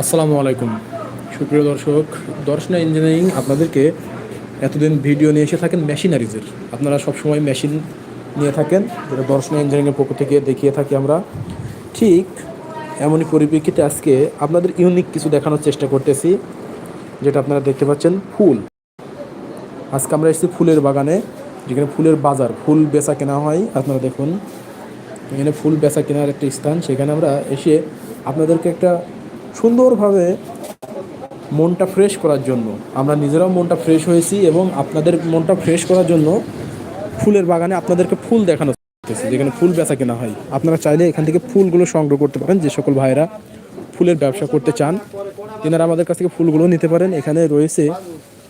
আসসালামু আলাইকুম। সুপ্রিয় দর্শক, দর্শনা ইঞ্জিনিয়ারিং আপনাদেরকে এতদিন ভিডিও নিয়ে এসে থাকেন মেশিনারিজের। আপনারা সবসময় মেশিন নিয়ে থাকেন, যেটা দর্শনা ইঞ্জিনিয়ারিংয়ের পক্ষ থেকে দেখিয়ে থাকি আমরা। ঠিক এমনই পরিপ্রেক্ষিতে আজকে আপনাদের ইউনিক কিছু দেখানোর চেষ্টা করতেছি, যেটা আপনারা দেখতে পাচ্ছেন, ফুল। আজকে আমরা এসেছি ফুলের বাগানে, যেখানে ফুলের বাজার, ফুল বেচা কেনা হয়। আপনারা দেখুন, এখানে ফুল বেচা কেনার একটা স্থান। সেখানে আমরা এসে আপনাদেরকে একটা সুন্দরভাবে মনটা ফ্রেশ করার জন্য। আমরা নিজেরাও মনটা ফ্রেশ হয়েছি এবং আপনাদের মনটা ফ্রেশ করার জন্য ফুলের বাগানে আপনাদেরকে ফুল দেখানো হচ্ছে। যেখানে ফুল বেচা কেনা হয়। আপনারা চাইলে এখান থেকে ফুলগুলো সংগ্রহ করতে পারেন। যে সকল ভাইরা ফুলের ব্যবসা করতে চান, তেনারা আমাদের কাছ থেকে ফুলগুলো নিতে পারেন। এখানে রয়েছে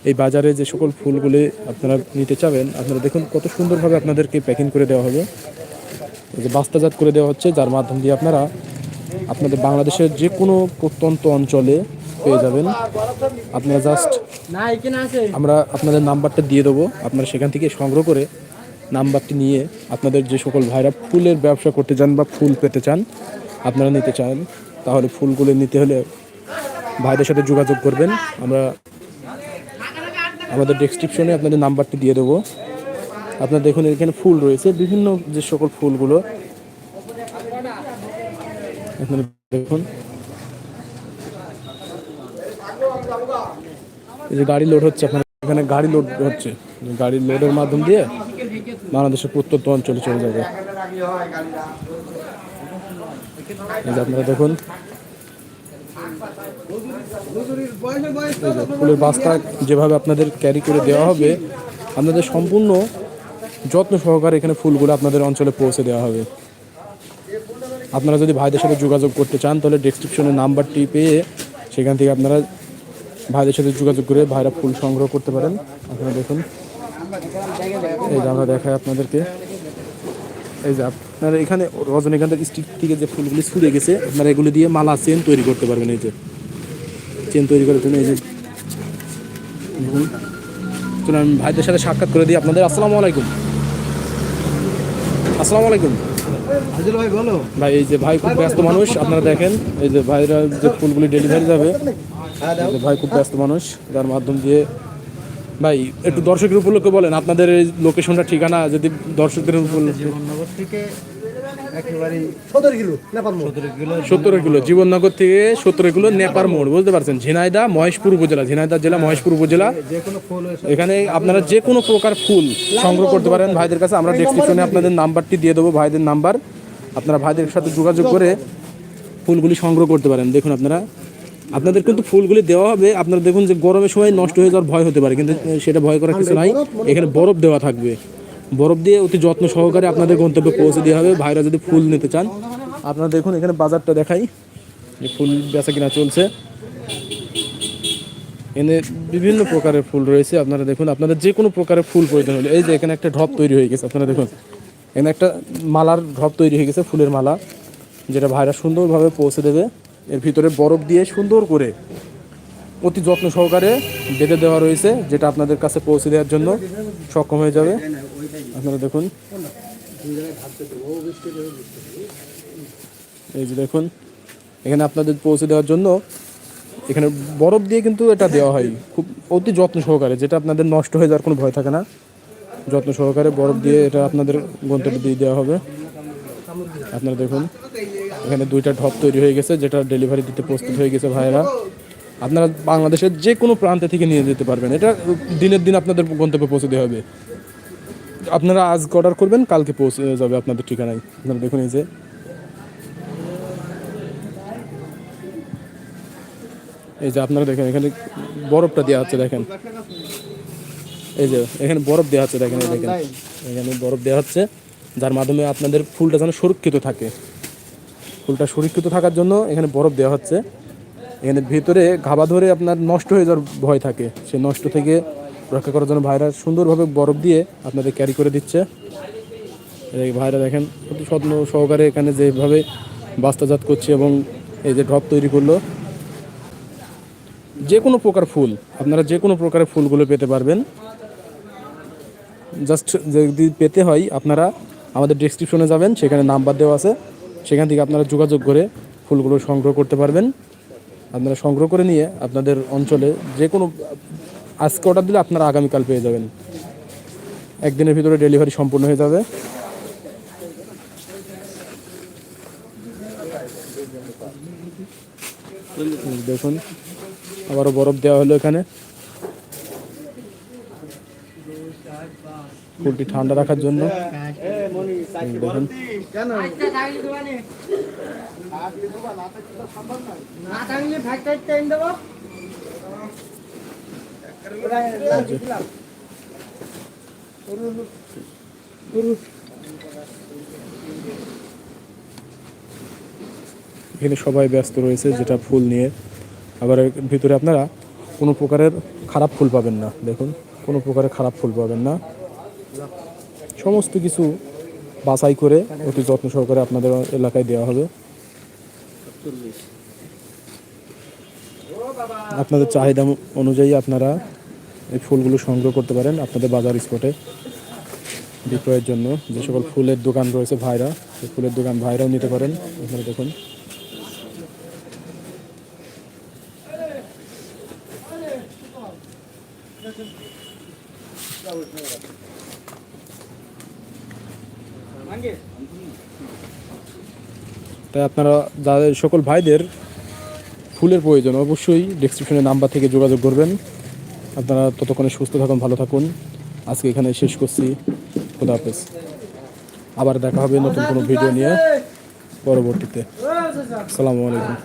এই বাজারে যে সকল ফুলগুলি আপনারা নিতে চাবেন, আপনারা দেখুন কত সুন্দরভাবে আপনাদেরকে প্যাকিং করে দেওয়া হবে। বাস্তাজাত করে দেওয়া হচ্ছে, যার মাধ্যম দিয়ে আপনারা আপনাদের বাংলাদেশের যে কোনো প্রত্যন্ত অঞ্চলে পেয়ে যাবেন। আপনারা জাস্ট আমরা আপনাদের নাম্বারটা দিয়ে দেবো। আপনারা সেখান থেকে সংগ্রহ করে নাম্বারটি নিয়ে আপনাদের যে সকল ভাইরা ফুলের ব্যবসা করতে চান বা ফুল পেতে চান, আপনারা নিতে চান। তাহলে ফুলগুলো নিতে হলে ভাইদের সাথে যোগাযোগ করবেন। আমরা আমাদের ডেসক্রিপশনে আপনাদের নাম্বারটি দিয়ে দেবো। আপনারা দেখুন এখানে ফুল রয়েছে। বিভিন্ন যে সকল ফুলগুলো এখানে দেখুন। এই যে গাড়ি লোড হচ্ছে, আপনার এখানে গাড়ি লোড হচ্ছে। গাড়ি লোডের মাধ্যম দিয়ে বাংলাদেশের প্রত্যন্ত অঞ্চলে চলে যাবে। আপনারা দেখুন। ফুলের বাস্তা যেভাবে আপনাদের ক্যারি করে দেওয়া হবে, আপনাদের সম্পূর্ণ যত্ন সহকারে এখানে ফুলগুলো আপনাদের অঞ্চলে পৌঁছে দেওয়া হবে। আপনারা যদি ভাইদের সাথে যোগাযোগ করতে চান, তাহলে ডেসক্রিপশনে নাম্বারটি পেয়ে সেখান থেকে আপনারা ভাইদের সাথে যোগাযোগ করে ভাইরা ফুল সংগ্রহ করতে পারেন। আপনারা দেখুন। এই যে আমরা দেখাই আপনাদেরকে। এই যে আপনারা এখানে রজনীকান্তের স্টিক থেকে যে ফুলগুলি ছুড়ে গেছে, আপনারা এগুলো দিয়ে মালা চেন তৈরি করতে পারবেন এই যে। চেন তৈরি করার জন্য এই যে। চলুন, আমি ভাইদের সাথে সাক্ষাৎ করে দিই আপনাদের। আসসালামু আলাইকুম। আসসালামু আলাইকুম। ভাই এই যে ভাই খুব ব্যস্ত মানুষ আপনারা দেখেন এই যে ভাইরা যে ফুলগুলি ডেলিভারি যাবে ভাই খুব ব্যস্ত মানুষ যার মাধ্যম দিয়ে ভাই একটু দর্শকের উপলক্ষে বলেন আপনাদের এই লোকেশনটা ঠিকানা যদি দর্শকদের উপলক্ষে থেকে একেবারে সতেরো কিলো নেপাল সতেরো কিলো জীবননগর থেকে সত্তর কিলো নেপার মোড় বুঝতে পারছেন? ঝিনাইদা মহেশপুর উপজেলা ঝিনাইদা জেলা মহেশপুর উপজেলা। এখানে আপনারা যে কোনো প্রকার ফুল সংগ্রহ করতে পারেন ভাইদের কাছে। আমরা ডেসক্রিপশনে আপনাদের নাম্বারটি দিয়ে দেবো ভাইদের নাম্বার। আপনারা ভাইদের সাথে যোগাযোগ করে ফুলগুলি সংগ্রহ করতে পারেন। দেখুন আপনারা আপনাদের কিন্তু ফুলগুলি দেওয়া হবে। আপনারা দেখুন যে গরমের সময় নষ্ট হয়ে যাওয়ার ভয় হতে পারে কিন্তু সেটা ভয় করার কিছু নাই। এখানে বরফ দেওয়া থাকবে। বরফ দিয়ে অতি যত্ন সহকারে আপনাদের গন্তব্যে পৌঁছে দেওয়া হবে। ভাইরা যদি ফুল নিতে চান, আপনারা দেখুন এখানে বাজারটা দেখাই যে ফুল বেচা কিনা চলছে। এনে বিভিন্ন প্রকারের ফুল রয়েছে। আপনারা দেখুন, আপনাদের যে কোনো প্রকারের ফুল প্রয়োজন হলে, এই যে এখানে একটা ঢপ তৈরি হয়ে গেছে, আপনারা দেখুন। এখানে একটা মালার ঢপ তৈরি হয়ে গেছে, ফুলের মালা, যেটা ভাইরা সুন্দরভাবে পৌঁছে দেবে। এর ভিতরে বরফ দিয়ে সুন্দর করে অতি যত্ন সহকারে বেঁধে দেওয়া রয়েছে, যেটা আপনাদের কাছে পৌঁছে দেওয়ার জন্য সক্ষম হয়ে যাবে। আপনারা দেখুন। এই যে দেখুন, এখানে আপনাদের পৌঁছে দেওয়ার জন্য এখানে বরফ দিয়ে কিন্তু এটা দেওয়া হয়, খুব অতি যত্ন সহকারে, যেটা আপনাদের নষ্ট হয়ে যাওয়ার কোনো ভয় থাকে না। যত্ন সহকারে বরফ দিয়ে এটা আপনাদের গন্তব্য দিয়ে দেওয়া হবে। আপনারা দেখুন, এখানে দুইটা ঢপ তৈরি হয়ে গেছে, যেটা ডেলিভারি দিতে প্রস্তুত হয়ে গেছে ভাইয়েরা। আপনারা বাংলাদেশের যে কোনো প্রান্তে থেকে নিয়ে যেতে পারবেন। এটা দিনের দিন আপনাদের গন্তব্যে পৌঁছে দেওয়া হবে। আপনারা আজ অর্ডার করবেন, কালকে পৌঁছে যাবে আপনাদের ঠিকানায়। আপনারা দেখুন এই যে। এই যে আপনারা দেখেন, এখানে বরফটা দেওয়া হচ্ছে দেখেন। এই যে, এখানে বরফ দেওয়া হচ্ছে দেখেন দেখেন। এখানে বরফ দেওয়া হচ্ছে, যার মাধ্যমে আপনাদের ফুলটা যেন সুরক্ষিত থাকে। ফুলটা সুরক্ষিত থাকার জন্য এখানে বরফ দেওয়া হচ্ছে। এখানে ভিতরে ঘাবা ধরে আপনার নষ্ট হয়ে যাওয়ার ভয় থাকে। সে নষ্ট থেকে রক্ষা করার জন্য ভাইরা সুন্দরভাবে বরফ দিয়ে আপনাদের ক্যারি করে দিচ্ছে। ভাইরা দেখেন, অতি যত্ন সহকারে এখানে যেভাবে বাস্তাজাত করছে এবং এই যে ড্রপ তৈরি করল। যে কোনো প্রকার ফুল, আপনারা যে কোনো প্রকারের ফুলগুলো পেতে পারবেন। জাস্ট যদি পেতে হয়, আপনারা আমাদের ডিসক্রিপশনে যাবেন, সেখানে নাম্বার দেওয়া আছে। সেখান থেকে আপনারা যোগাযোগ করে ফুলগুলো সংগ্রহ করতে পারবেন। আপনারা সংগ্রহ করে নিয়ে আপনাদের অঞ্চলে যে কোনো, আজকে অর্ডার দিলে আপনারা আগামীকাল পেয়ে যাবেন। একদিনের ভিতরে ডেলিভারি সম্পূর্ণ হয়ে যাবে। দেখুন, আবারও বরফ দেওয়া হলো এখানে। ফুলটি ঠান্ডা রাখার জন্য। এখানে সবাই ব্যস্ত রয়েছে, যেটা ফুল নিয়ে। আবার ভিতরে আপনারা কোনো প্রকারের খারাপ ফুল পাবেন না, দেখুন। কোনো প্রকারে খারাপ ফুল পাবেন না। সমস্ত কিছু বাছাই করে অতি যত্ন সহকারে আপনাদের এলাকায় দেওয়া হবে। আপনাদের চাহিদা অনুযায়ী আপনারা এই ফুলগুলো সংগ্রহ করতে পারেন আপনাদের বাজার স্পটে বিক্রয়ের জন্য। যে সকল ফুলের দোকান রয়েছে ভাইরা, সেই ফুলের দোকান ভাইরাও নিতে পারেন। আপনারা দেখুন। তাই আপনারা যাদের সকল ভাইদের ফুলের প্রয়োজন অবশ্যই ডিসক্রিপশনে নাম্বার থেকে যোগাযোগ করবেন। আপনারা ততক্ষণে সুস্থ থাকুন, ভালো থাকুন। আজকে এখানে শেষ করছি। খোদা হাফেজ। আবার দেখা হবে নতুন কোনো ভিডিও নিয়ে পরবর্তীতে। আসসালামু আলাইকুম।